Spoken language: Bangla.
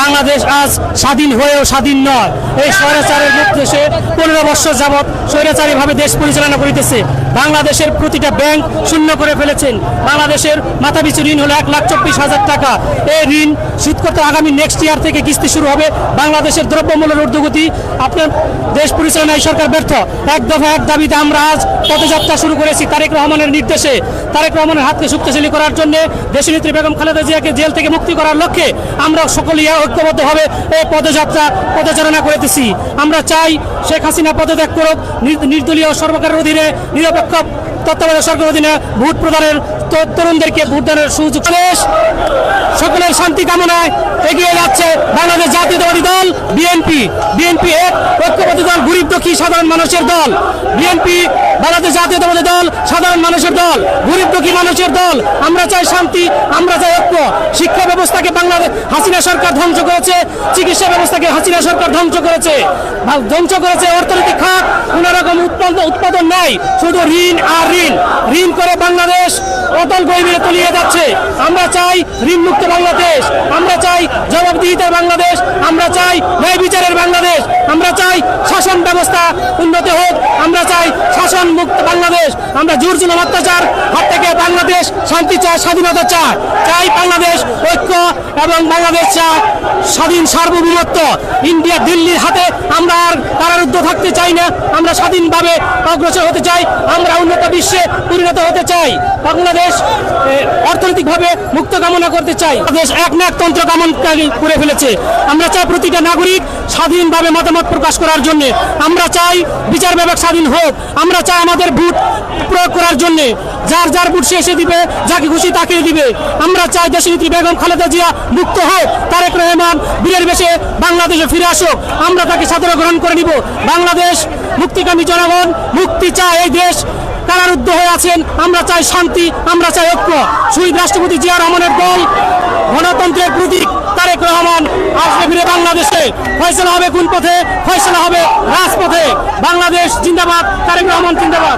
বাংলাদেশ আজ স্বাধীন হয়েও স্বাধীন নয়। এই স্বৈরাচারের দেশে পনেরো বছর যাবৎ স্বৈরাচারী ভাবে দেশ পরিচালনা করিতেছে। বাংলাদেশের প্রতিটা ব্যাংক শূন্য করে ফেলেছেন। বাংলাদেশের মাথাপিছু ঋণ হলো এক লাখ চব্বিশ হাজার টাকা। এই ঋণ শোধ করতে আগামী নেক্সট ইয়ার থেকে কিস্তি শুরু হবে। বাংলাদেশের দ্রব্যমূল্যের ঊর্ধ্বগতি আপনার দেশ পরিচালনায় সরকার ব্যর্থ। এক দফা এক দাবিতে আমরা আজ পদযাত্রা শুরু করেছি তারেক রহমানের নির্দেশে। তারেক রহমানের হাতকে শক্তিশালী করার জন্য দেশনেত্রী বেগম খালেদা জিয়াকে জেল থেকে মুক্তি করার লক্ষ্যে আমরা সকলেই ঐক্যবদ্ধভাবে এই পদযাত্রা পদচারণা করেছি আমরা চাই শেখ হাসিনা পদত্যাগ করুক নির্দলীয় সরকারের অধীনে নিরপেক্ষ তত্ত্বাবধায়ক সরকারের অধীনে ভোট প্রদানের তরুণদেরকে ভোটদানের সুযোগ দেশ সকলের শান্তি কামনায় এগিয়ে যাচ্ছে বাংলাদেশ জাতীয়তাবাদী দল, বিএনপি। বিএনপি এক ঐক্যবাদী দল, গরিব দুঃখী সাধারণ মানুষের দল। বিএনপি বাংলাদেশ জাতীয়তাবাদী দল, সাধারণ মানুষের দল, গরিব দুঃখী মানুষের দল। আমরা চাই শান্তি, আমরা চাই ঐক্য। শিক্ষা ব্যবস্থাকে বাংলাদেশ হাসিনা সরকার ধ্বংস করেছে, চিকিৎসা ব্যবস্থাকে হাসিনা সরকার ধ্বংস করেছে ধ্বংস করেছে অর্থনৈতিক খাত, কোন রকম উৎপাদন উৎপাদন নাই, শুধু ঋণ আর ঋণ। ঋণ করে বাংলাদেশ অতল গভীরে তলিয়ে যাচ্ছে। আমরা চাই ঋণ মুক্ত বাংলাদেশ, আমরা চাই জবাবদিহিতার বাংলাদেশ, আমরা চাই ন্যায় বিচারের বাংলাদেশ, আমরা চাই শাসন ব্যবস্থা উন্নত হোক, আমরা চাই শাসন মুক্ত বাংলাদেশ, আমরা জোর জুলুম অত্যাচার শান্তি চায়, স্বাধীনতা চায়। চাই বাংলাদেশ, ঐক্য এবং বাংলাদেশ চায় স্বাধীন, সার্বভৌমত্ব। ইন্ডিয়া দিল্লির হাতে আমরা আর কারারুদ্ধ থাকতে চাই না। আমরা স্বাধীনভাবে অগ্রসর হতে চাই। আমরা উন্নত বিশ্বে পরিণত হতে চাই। বাংলাদেশ অর্থনৈতিকভাবে মুক্ত কামনা করতে চাই। দেশ এক না তন্ত্র কামন করে ফেলেছে। আমরা চাই প্রতিটা নাগরিক স্বাধীনভাবে মতামত প্রকাশ করার জন্য। আমরা চাই বিচার বিভাগ স্বাধীন হোক। আমরা চাই আমাদের ভোট প্রয়োগ করার জন্য। যার যার ভোট সে এসে দিবে, যাকে খুশি তাকে দিবে। আমরা চাই দেশনেত্রী বেগম খালেদা জিয়া মুক্ত হোক। তারেক রহমান বীরের বেশে বাংলাদেশে ফিরে আসুক। আমরা তাকে সাদরে গ্রহণ করে নিব। বাংলাদেশ মুক্তিকামী জনগণ মুক্তি চায় এই দেশ। কারারুদ্ধ হয়ে আছেন। আমরা চাই শান্তি, আমরা চাই ঐক্য। শহীদ রাষ্ট্রপতি জিয়া রহমানের দল, গণতন্ত্রের প্রতীক তারেক রহমান আসবে ফিরে বাংলাদেশে। ফয়সলা হবে কোন পথে? ফয়সলা হবে রাজপথে। বাংলাদেশ জিন্দাবাদ, তারেক রহমান জিন্দাবাদ।